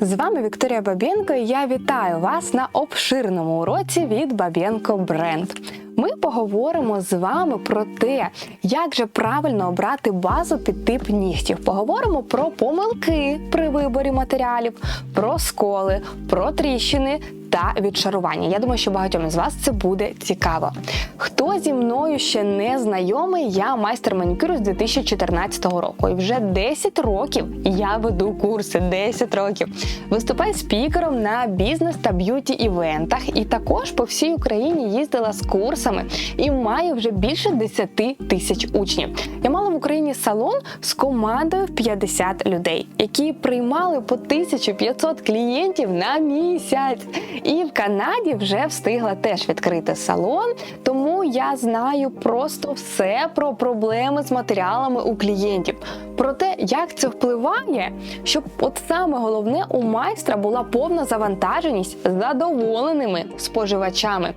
З вами Вікторія Бабєнко і я вітаю вас на обширному уроці від Бабєнко Бренд. Ми поговоримо з вами про те, як же правильно обрати базу під тип нігтів. Поговоримо про помилки при виборі матеріалів, про сколи, про тріщини та відшарування. Я думаю, що багатьом із вас це буде цікаво. Хто зі мною ще не знайомий, я майстер манікюру з 2014 року. І вже 10 років я веду курси. 10 років. Виступаю спікером на бізнес та б'юті івентах. І також по всій Україні їздила з курсами і маю вже більше 10 тисяч учнів. Я мала в Україні салон з командою в 50 людей, які приймали по 1500 клієнтів на місяць. І в Канаді вже встигла теж відкрити салон, тому я знаю просто все про проблеми з матеріалами у клієнтів. Про те, як це впливає, щоб от саме головне у майстра була повна завантаженість задоволеними споживачами.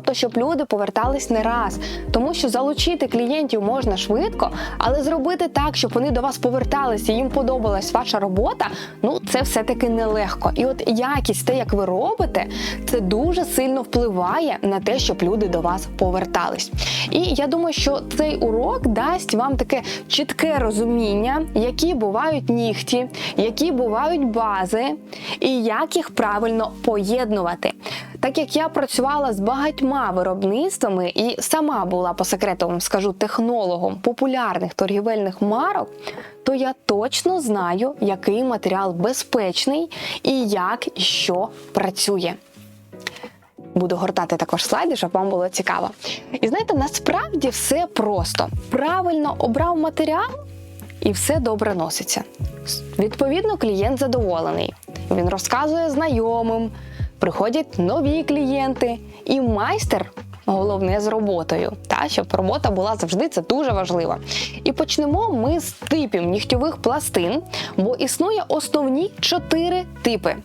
Тобто, щоб люди повертались не раз, тому що залучити клієнтів можна швидко, але зробити так, щоб вони до вас поверталися, і їм подобалась ваша робота. Ну це все-таки нелегко. І от якість те, як ви робите, це дуже сильно впливає на те, щоб люди до вас повертались. І я думаю, що цей урок дасть вам таке чітке розуміння, які бувають нігті, які бувають бази, і як їх правильно поєднувати. Так як я працювала з багатьма виробництвами і сама була по секрету скажу технологом популярних торгівельних марок, то я точно знаю, який матеріал безпечний і як і що працює. Буду гортати також слайди, щоб вам було цікаво. І знаєте, насправді все просто. Правильно обрав матеріал і все добре носиться. Відповідно, клієнт задоволений. Він розказує знайомим, приходять нові клієнти, і майстер. Головне з роботою, та щоб робота була завжди це дуже важливо. І почнемо ми з типів нігтьових пластин, бо існує основні чотири типи.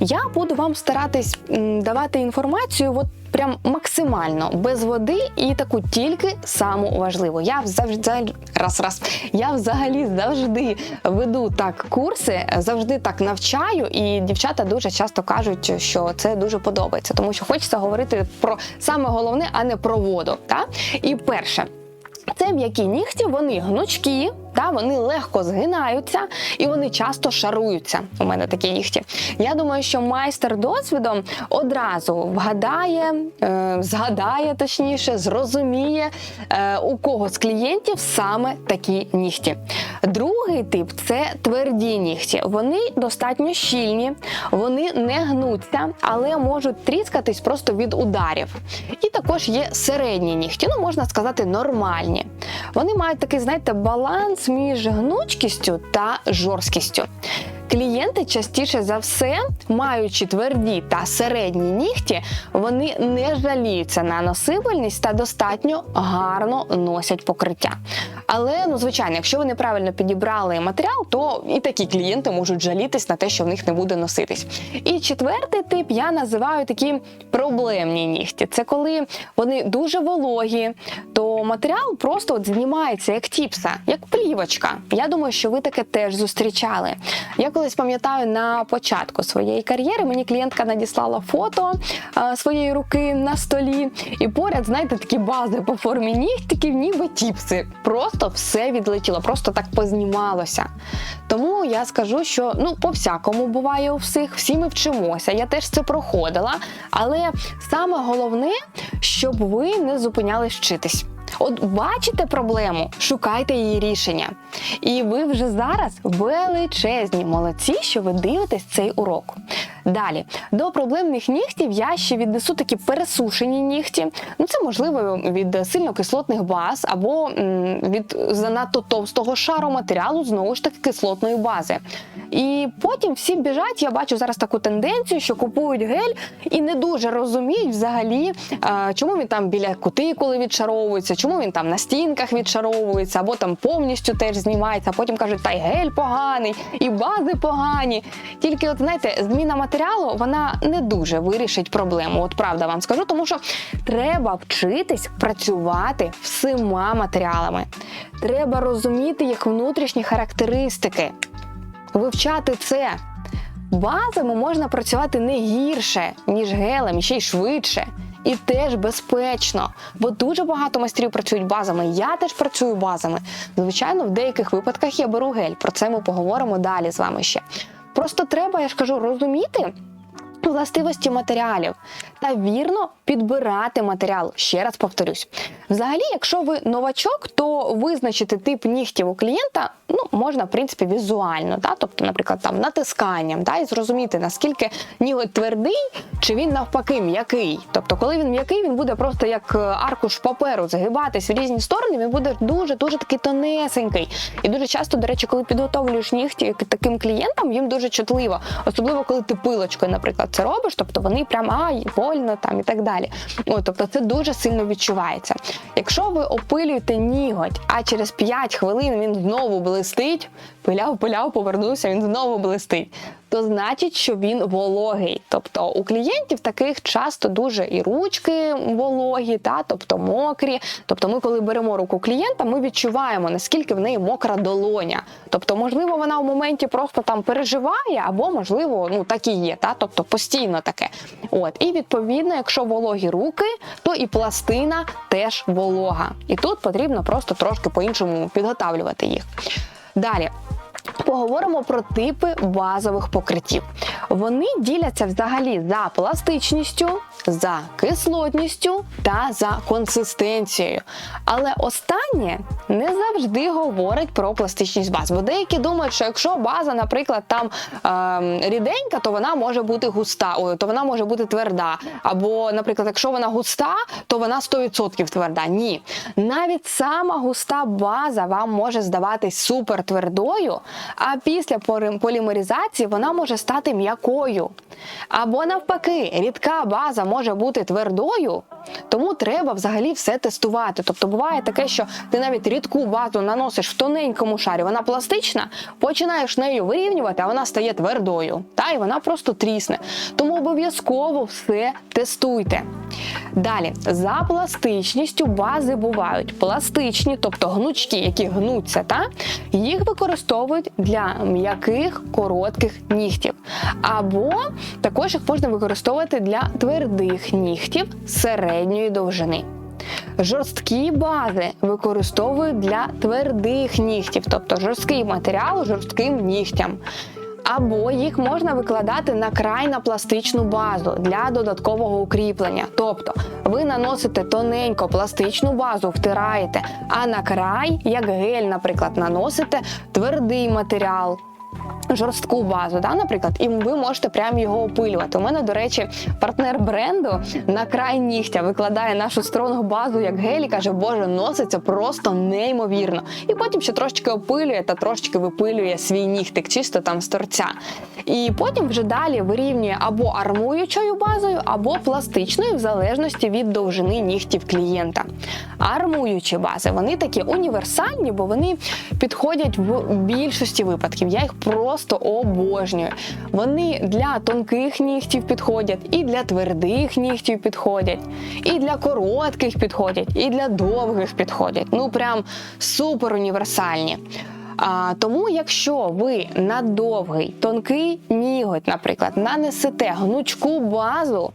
Я буду вам старатись давати інформацію, от прям максимально без води і таку тільки саму важливу. Я завжди раз, раз. Я взагалі завжди веду так курси, завжди так навчаю, і дівчата дуже часто кажуть, що це дуже подобається, тому що хочеться говорити про саме головне, а не про воду. Та? І перше. Це м'які нігті, вони гнучкі, та вони легко згинаються і вони часто шаруються. У мене такі нігті. Я думаю, що майстер досвідом одразу вгадає, е, згадає точніше, зрозуміє, е, у кого з клієнтів саме такі нігті. Другий тип це тверді нігті. Вони достатньо щільні, вони не гнуться, але можуть тріскатись просто від ударів. І також є середні нігті, ну можна сказати, нормальні. Вони мають такий, знаєте, баланс між гнучкістю та жорсткістю. Клієнти частіше за все, маючи тверді та середні нігті, вони не жаліються на носибельність та достатньо гарно носять покриття. Але ну звичайно, якщо ви неправильно підібрали матеріал, то і такі клієнти можуть жалітись на те, що в них не буде носитись. І четвертий тип я називаю такі проблемні нігті. Це коли вони дуже вологі, то матеріал просто от знімається як тіпса, як плівочка. Я думаю, що ви таке теж зустрічали. Я колись пам'ятаю на початку своєї кар'єри, мені клієнтка надіслала фото а, своєї руки на столі, і поряд, знаєте, такі бази по формі нігтиків, ніби тіпси. Просто все відлетіло, просто так познімалося. Тому я скажу, що ну по всякому буває у всіх, всі ми вчимося. Я теж це проходила. Але саме головне, щоб ви не зупинялись вчитись. От бачите проблему, шукайте її рішення. І ви вже зараз величезні молодці, що ви дивитесь цей урок. Далі, до проблемних нігтів я ще віднесу такі пересушені нігті. Ну, це можливо від сильнокислотних баз або від занадто товстого шару матеріалу, знову ж таки, кислотної бази. І потім всі біжать, я бачу зараз таку тенденцію, що купують гель і не дуже розуміють взагалі, чому він там біля кутикули відшаровується, чому він там на стінках відшаровується, або там повністю теж знімається, а потім кажуть, та й гель поганий, і бази погані. Тільки, от знаєте, зміна матеріалу вона не дуже вирішить проблему. От правда вам скажу, тому що треба вчитись працювати всіма матеріалами. Треба розуміти їх внутрішні характеристики, вивчати це. Базами можна працювати не гірше, ніж гелем, ще й швидше. І теж безпечно, бо дуже багато майстрів працюють базами. Я теж працюю базами. Звичайно, в деяких випадках я беру гель. Про це ми поговоримо далі з вами ще. Просто треба, я ж кажу, розуміти. Властивості матеріалів та вірно підбирати матеріал. Ще раз повторюсь. Взагалі, якщо ви новачок, то визначити тип нігтів у клієнта ну, можна, в принципі, візуально, да? тобто, наприклад, там натисканням, да? і зрозуміти, наскільки ніготь твердий, чи він навпаки м'який. Тобто, коли він м'який, він буде просто як е, аркуш паперу загибатись в різні сторони, він буде дуже-дуже такий тонесенький. І дуже часто, до речі, коли підготовлюєш нігті таким клієнтам, їм дуже чутливо, особливо коли ти пилочкою, наприклад, це робиш, тобто вони прям ай, больно там і так далі. О, тобто це дуже сильно відчувається. Якщо ви опилюєте ніготь, а через 5 хвилин він знову блистить, пиляв, пиляв, повернувся, він знову блистить. То значить, що він вологий. Тобто у клієнтів таких часто дуже і ручки вологі, та тобто мокрі. Тобто, ми, коли беремо руку клієнта, ми відчуваємо наскільки в неї мокра долоня. Тобто, можливо, вона в моменті просто там переживає, або можливо, ну так і є, та тобто постійно таке. От і відповідно, якщо вологі руки, то і пластина теж волога. І тут потрібно просто трошки по-іншому підготавлювати їх. Далі. Поговоримо про типи базових покриттів. Вони діляться взагалі за пластичністю, за кислотністю та за консистенцією. Але останнє не завжди говорить про пластичність баз. Бо деякі думають, що якщо база, наприклад, там е, ріденька, то вона може бути густа, ой, то вона може бути тверда. Або, наприклад, якщо вона густа, то вона 100% тверда. Ні. Навіть сама густа база вам може здаватись супер твердою, а після полімеризації вона може стати м'якою. Або навпаки, рідка база може бути твердою, тому треба взагалі все тестувати. Тобто буває таке, що ти навіть рідку базу наносиш в тоненькому шарі, вона пластична, починаєш нею вирівнювати, а вона стає твердою. Та і вона просто трісне. Тому обов'язково все тестуйте. Далі, за пластичністю бази бувають пластичні, тобто гнучки, які гнуться, та їх використовують для м'яких коротких нігтів. Або також їх можна використовувати для твердих нігтів середньої довжини. Жорсткі бази використовують для твердих нігтів, тобто жорсткий матеріал жорстким нігтям. Або їх можна викладати на край на пластичну базу для додаткового укріплення. Тобто ви наносите тоненько пластичну базу, втираєте, а на край, як гель, наприклад, наносите твердий матеріал жорстку базу, да, наприклад, і ви можете прямо його опилювати. У мене, до речі, партнер бренду на край нігтя викладає нашу стронг базу як гель і каже, боже, носиться просто неймовірно. І потім ще трошечки опилює та трошечки випилює свій нігтик, чисто там з торця. І потім вже далі вирівнює або армуючою базою, або пластичною, в залежності від довжини нігтів клієнта. Армуючі бази вони такі універсальні, бо вони підходять в більшості випадків. Я їх просто обожнюю. Вони для тонких нігтів підходять, і для твердих нігтів підходять, і для коротких підходять, і для довгих підходять. Ну прям супер універсальні. А, Тому, якщо ви на довгий тонкий ніготь, наприклад, нанесете гнучку базу,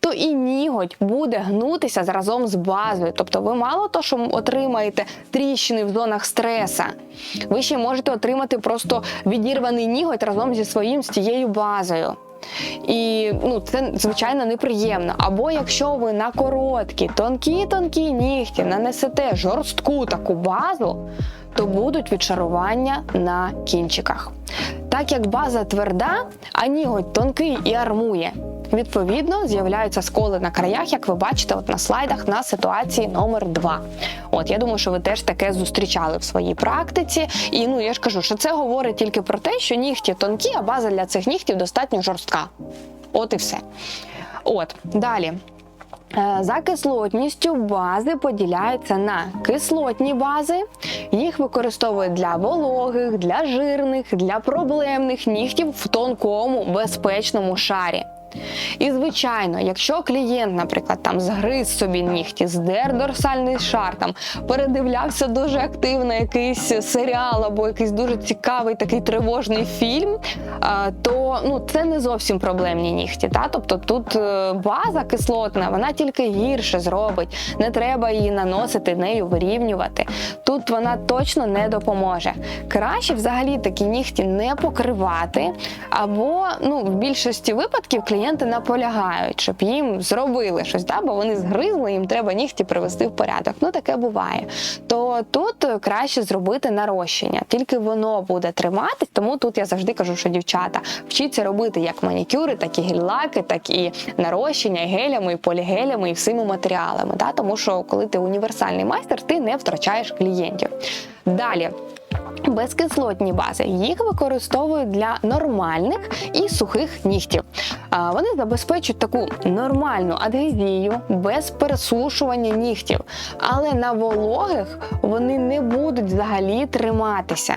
то і ніготь буде гнутися разом з базою. Тобто ви мало то, що отримаєте тріщини в зонах стреса, ви ще можете отримати просто відірваний ніготь разом зі своїм з тією базою. І ну, це звичайно неприємно. Або якщо ви на короткі, тонкі-тонкі нігті нанесете жорстку таку базу, то будуть відшарування на кінчиках. Так як база тверда, а ніготь тонкий і армує. Відповідно, з'являються сколи на краях, як ви бачите, от на слайдах на ситуації номер 2 От я думаю, що ви теж таке зустрічали в своїй практиці. І ну я ж кажу, що це говорить тільки про те, що нігті тонкі, а база для цих нігтів достатньо жорстка. От і все. От далі. Е, за кислотністю бази поділяються на кислотні бази. Їх використовують для вологих, для жирних, для проблемних нігтів в тонкому безпечному шарі. І звичайно, якщо клієнт, наприклад, там згриз собі нігті, здер дорсальний шар, там передивлявся дуже активно якийсь серіал або якийсь дуже цікавий такий тривожний фільм, то ну це не зовсім проблемні нігті. Та? Тобто тут е, база кислотна, вона тільки гірше зробить. Не треба її наносити, нею вирівнювати. Тут вона точно не допоможе. Краще взагалі такі нігті не покривати, або ну в більшості випадків клієнти наполягають, щоб їм зробили щось, да? бо вони згризли, їм треба нігті привести в порядок. Ну таке буває. То тут краще зробити нарощення, тільки воно буде триматись. Тому тут я завжди кажу, що дівчата вчіться робити як манікюри, так і гель-лаки, так і нарощення і гелями, і полігелями, і всіми матеріалами. Да? Тому що коли ти універсальний майстер, ти не втрачаєш клієнтів. Далі. Безкислотні бази їх використовують для нормальних і сухих нігтів. Вони забезпечують таку нормальну адгезію без пересушування нігтів, але на вологих вони не будуть взагалі триматися.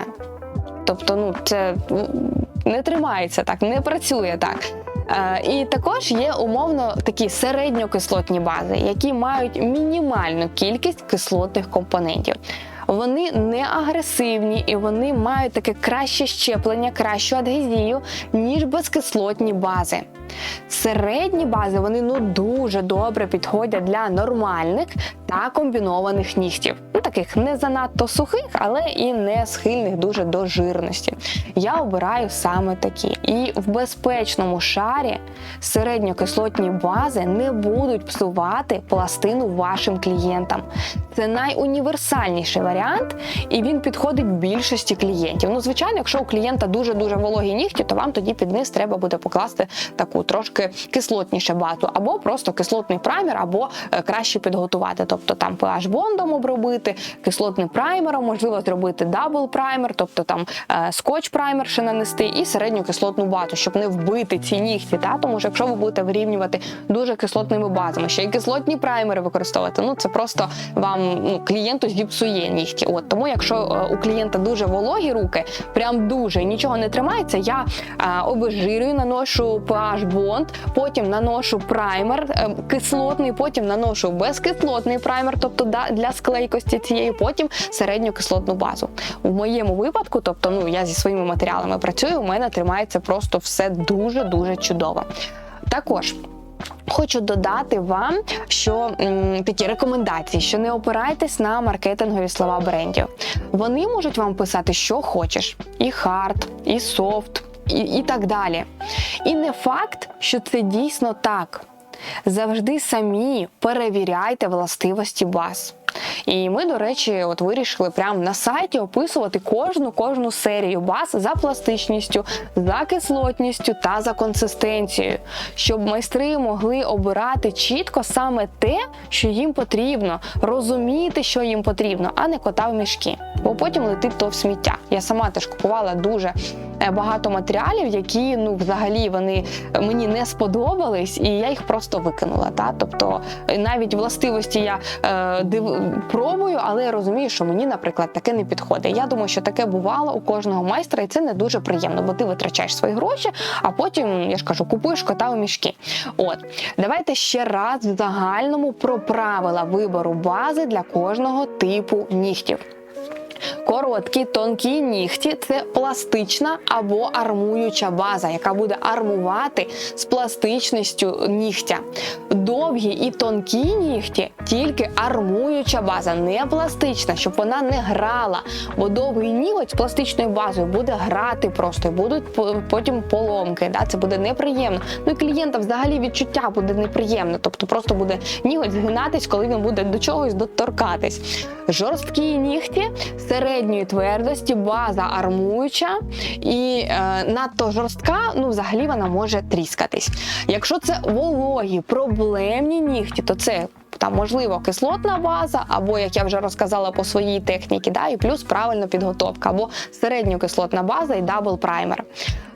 Тобто, ну це не тримається так, не працює так. Е, І також є умовно такі середньокислотні бази, які мають мінімальну кількість кислотних компонентів. Вони не агресивні і вони мають таке краще щеплення, кращу адгезію, ніж безкислотні бази. Середні бази вони ну дуже добре підходять для нормальних та комбінованих нігтів. Ну таких не занадто сухих, але і не схильних дуже до жирності. Я обираю саме такі. І в безпечному шарі середньокислотні бази не будуть псувати пластину вашим клієнтам. Це найуніверсальніший варіант, і він підходить більшості клієнтів. Ну, звичайно, якщо у клієнта дуже дуже вологі нігті, то вам тоді під низ треба буде покласти таку трошки кислотніше базу, або просто кислотний праймер, або е, краще підготувати. Тобто там pH бондом обробити, кислотним праймером, можливо, зробити дабл праймер, тобто там е, скотч праймер ще нанести, і середню кислотну базу, щоб не вбити ці нігті. Та? Тому що якщо ви будете вирівнювати дуже кислотними базами, ще й кислотні праймери використовувати, ну це просто вам ну, клієнту зіпсує нігті. От тому, якщо е, у клієнта дуже вологі руки, прям дуже нічого не тримається, я обезжирюю, наношу pH бонд, потім наношу праймер е, кислотний, потім наношу безкислотний праймер, тобто для склейкості цієї, потім середню кислотну базу. У моєму випадку, тобто, ну я зі своїми матеріалами працюю, у мене тримається просто все дуже дуже чудово. Також. Хочу додати вам, що такі рекомендації, що не опирайтесь на маркетингові слова брендів. Вони можуть вам писати, що хочеш: і хард, і софт, і, і так далі. І не факт, що це дійсно так. Завжди самі перевіряйте властивості баз. І ми, до речі, от вирішили прямо на сайті описувати кожну кожну серію баз за пластичністю, за кислотністю та за консистенцією, щоб майстри могли обирати чітко саме те, що їм потрібно, розуміти, що їм потрібно, а не кота в мішки. Бо потім летить то в сміття. Я сама теж купувала дуже е, багато матеріалів, які ну взагалі вони мені не сподобались, і я їх просто викинула. Та? Тобто е, навіть властивості я е, див... пробую, але я розумію, що мені, наприклад, таке не підходить. Я думаю, що таке бувало у кожного майстра, і це не дуже приємно, бо ти витрачаєш свої гроші, а потім я ж кажу, купуєш кота у мішки. От давайте ще раз в загальному про правила вибору бази для кожного типу нігтів. Короткі, тонкі нігті це пластична або армуюча база, яка буде армувати з пластичністю нігтя. Довгі і тонкі нігті тільки армуюча база, не пластична, щоб вона не грала. Бо довгий ніготь з пластичною базою буде грати просто і будуть потім поломки. Да? Це буде неприємно. Ну і клієнта взагалі відчуття буде неприємно. Тобто просто буде ніготь згинатись, коли він буде до чогось доторкатись. Жорсткі нігті середньої твердості, база армуюча і е, надто жорстка, ну взагалі вона може тріскатись. Якщо це вологі, проблемні нігті, то це там можливо кислотна база, або як я вже розказала по своїй техніці, да, і плюс правильна підготовка, або середньокислотна база і дабл праймер.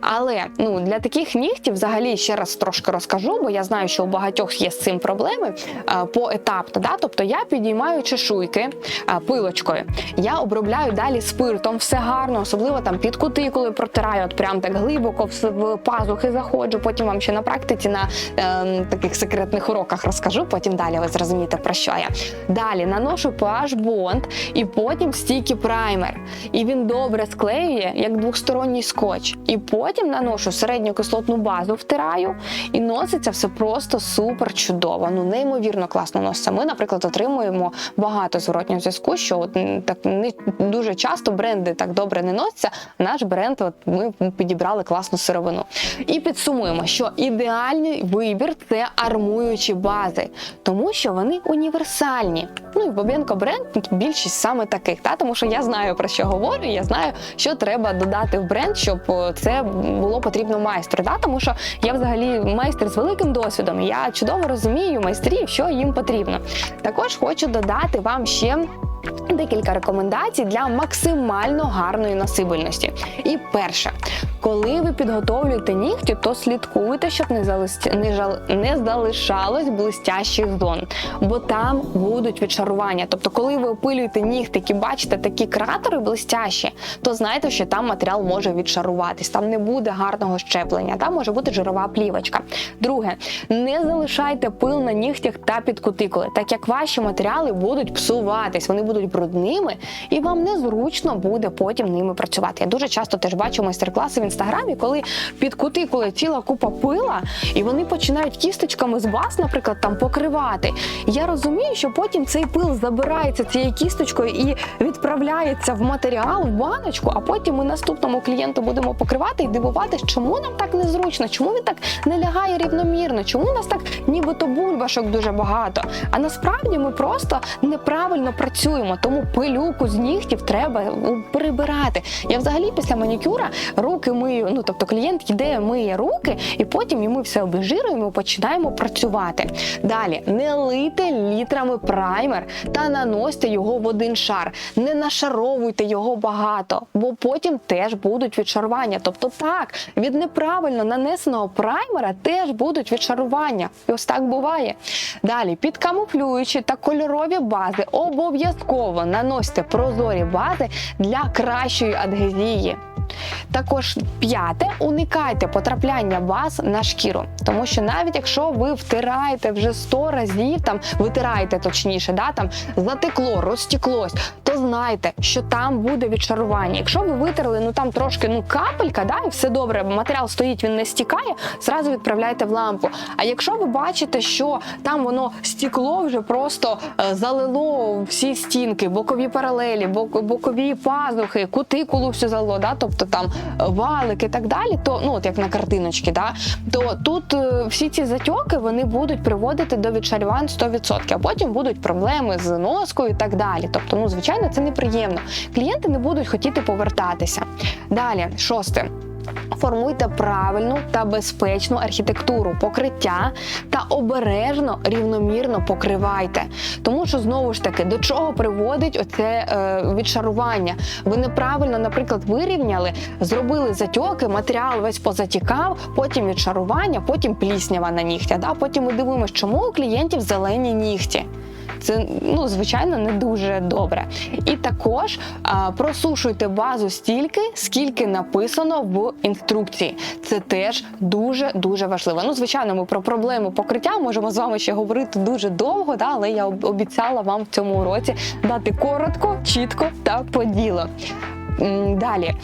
Але ну для таких нігтів, взагалі, ще раз трошки розкажу, бо я знаю, що у багатьох є з цим проблеми е, поетапно. Да? Тобто я підіймаю чешуйки е, пилочкою, я обробляю далі спиртом, все гарно, особливо там під кутикули протираю, от прям так глибоко в, пазухи заходжу. Потім вам ще на практиці на е, таких секретних уроках розкажу. Потім далі ви зрозумієте про що я. Далі наношу pH бонд і потім стійкий праймер. І він добре склеює, як двосторонній скотч. І потім наношу середню кислотну базу, втираю, і носиться все просто супер чудово. Ну неймовірно класно носиться. Ми, наприклад, отримуємо багато зворотнього зв'язку, що от так не дуже часто бренди так добре не носяться. Наш бренд, от ми підібрали класну сировину. І підсумуємо, що ідеальний вибір це армуючі бази, тому що вони універсальні. Ну і Бобенко бренд більшість саме таких, та тому що я знаю про що говорю. Я знаю, що треба додати в бренд, щоб це було потрібно майстру. Да? тому що я взагалі майстер з великим досвідом. Я чудово розумію майстрів, що їм потрібно. Також хочу додати вам ще. Декілька рекомендацій для максимально гарної носибельності. І перше, коли ви підготовлюєте нігті, то слідкуйте, щоб не, залис... не, жал... не залишалось блистящих зон, бо там будуть відшарування. Тобто, коли ви опилюєте нігтики, бачите такі кратери блистящі, то знайте, що там матеріал може відшаруватись, там не буде гарного щеплення, там може бути жирова плівочка. Друге, не залишайте пил на нігтях та під кутикули, так як ваші матеріали будуть псуватись, вони будуть брудними, і вам незручно буде потім ними працювати. Я дуже часто теж бачу майстер-класи в інстаграмі, коли під кутикули ціла купа пила, і вони починають кісточками з вас, наприклад, там покривати. Я розумію, що потім цей пил забирається цією кісточкою і відправляється в матеріал, в баночку, а потім ми наступному клієнту будемо покривати і дивуватись, чому нам так незручно, чому він так не лягає рівномірно, чому у нас так нібито бульбашок дуже багато. А насправді ми просто неправильно працюємо, тому пилюку з нігтів треба прибирати. Я взагалі після манікюра руки мию. Ну тобто клієнт йде, миє руки, і потім йому все обезжируємо, починаємо працювати. Далі не лийте літрами праймер та наносьте його в один шар. Не нашаровуйте його багато, бо потім теж будуть відшарування. Тобто, так від неправильно нанесеного праймера теж будуть відшарування. І ось так буває. Далі підкамуфлюючі та кольорові бази обов'язково наносьте прозорі бази для кращої адгезії. Також п'яте, уникайте потрапляння баз на шкіру, тому що навіть якщо ви втираєте вже 100 разів, там витираєте точніше, да там затекло, розтіклось, знайте, що там буде відшарування. Якщо ви витерли, ну там трошки ну капелька, да, і все добре, матеріал стоїть, він не стікає, зразу відправляйте в лампу. А якщо ви бачите, що там воно стікло вже просто е, залило всі стінки, бокові паралелі, бок- бокові пазухи, кутикулу всю залило, да, тобто там е, валик і так далі, то ну от як на картиночці, да, то тут е, всі ці затьоки вони будуть приводити до відшарювань 100%, а потім будуть проблеми з носкою і так далі. Тобто, ну звичайно, це неприємно. Клієнти не будуть хотіти повертатися. Далі, шосте. Формуйте правильну та безпечну архітектуру покриття та обережно рівномірно покривайте. Тому що знову ж таки до чого приводить оце е, відшарування? Ви неправильно, наприклад, вирівняли, зробили затьоки, матеріал весь позатікав, потім відшарування, потім пліснява на нігтя. Да? Потім ми дивимося, чому у клієнтів зелені нігті. Це ну звичайно не дуже добре. І також а, просушуйте базу стільки, скільки написано в інструкції. Це теж дуже дуже важливо. Ну, звичайно, ми про проблему покриття можемо з вами ще говорити дуже довго, да, але я обіцяла вам в цьому уроці дати коротко, чітко та по ділу. Далі.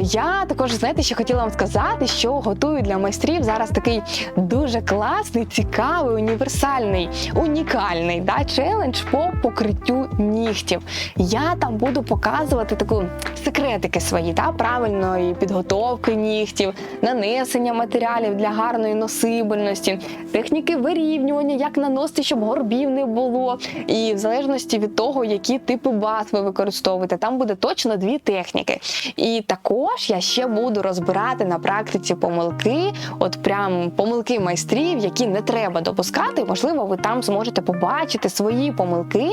Я також, знаєте, ще хотіла вам сказати, що готую для майстрів зараз такий дуже класний, цікавий, універсальний, унікальний да, челендж по покриттю нігтів. Я там буду показувати таку секретики свої, да, правильної підготовки нігтів, нанесення матеріалів для гарної носибельності, техніки вирівнювання, як наносити, щоб горбів не було. І в залежності від того, які типи баз ви використовуєте, там буде точно дві техніки. І також я ще буду розбирати на практиці помилки, от прям помилки майстрів, які не треба допускати. Можливо, ви там зможете побачити свої помилки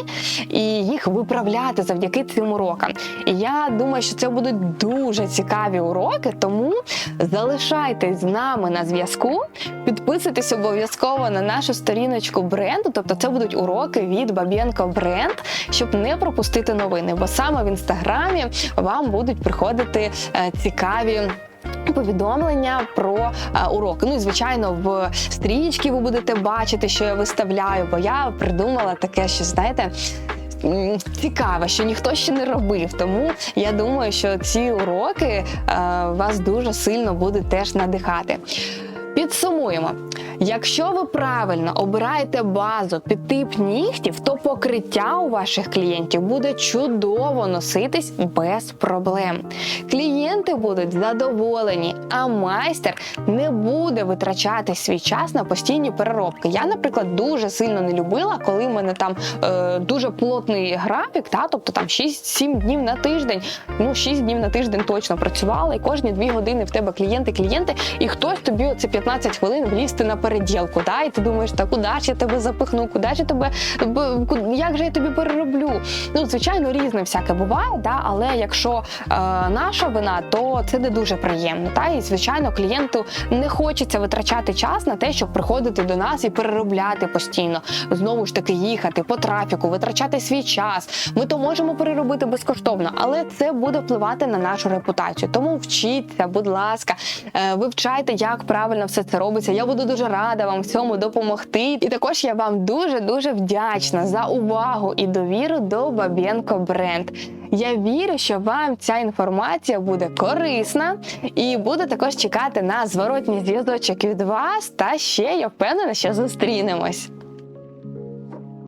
і їх виправляти завдяки цим урокам. І я думаю, що це будуть дуже цікаві уроки, тому залишайтесь з нами на зв'язку. Підписуйтесь обов'язково на нашу сторіночку бренду. Тобто, це будуть уроки від Бабєнко Бренд, щоб не пропустити новини. Бо саме в інстаграмі вам будуть приходити е, цікаві. Повідомлення про е, уроки. Ну і звичайно, в стрічці ви будете бачити, що я виставляю, бо я придумала таке, що знаєте. Цікаве, що ніхто ще не робив, тому я думаю, що ці уроки е, вас дуже сильно будуть теж надихати. Підсумуємо. Якщо ви правильно обираєте базу під тип нігтів, то покриття у ваших клієнтів буде чудово носитись без проблем. Клієнти будуть задоволені, а майстер не буде витрачати свій час на постійні переробки. Я, наприклад, дуже сильно не любила, коли в мене там е, дуже плотний графік, та тобто там 6-7 днів на тиждень. Ну 6 днів на тиждень точно працювала, і кожні 2 години в тебе клієнти, клієнти, і хтось тобі оце 15 хвилин влізти на переділку. Да? І ти думаєш, та куди ж я тебе запихну, куди ж я тебе як же я тобі перероблю? Ну, звичайно, різне всяке буває, да? але якщо е, наша вина, то це не дуже приємно. Та? І звичайно, клієнту не хочеться витрачати час на те, щоб приходити до нас і переробляти постійно. Знову ж таки, їхати по трафіку, витрачати свій час. Ми то можемо переробити безкоштовно, але це буде впливати на нашу репутацію. Тому вчіться, будь ласка, е, вивчайте, як правильно все це робиться. Я буду дуже рада вам в цьому допомогти. І також я вам дуже дуже вдячна за увагу і довіру до Бабєнко Бренд. Я вірю, що вам ця інформація буде корисна і буду також чекати на зворотній зв'язочок від вас. Та ще я впевнена, що зустрінемось.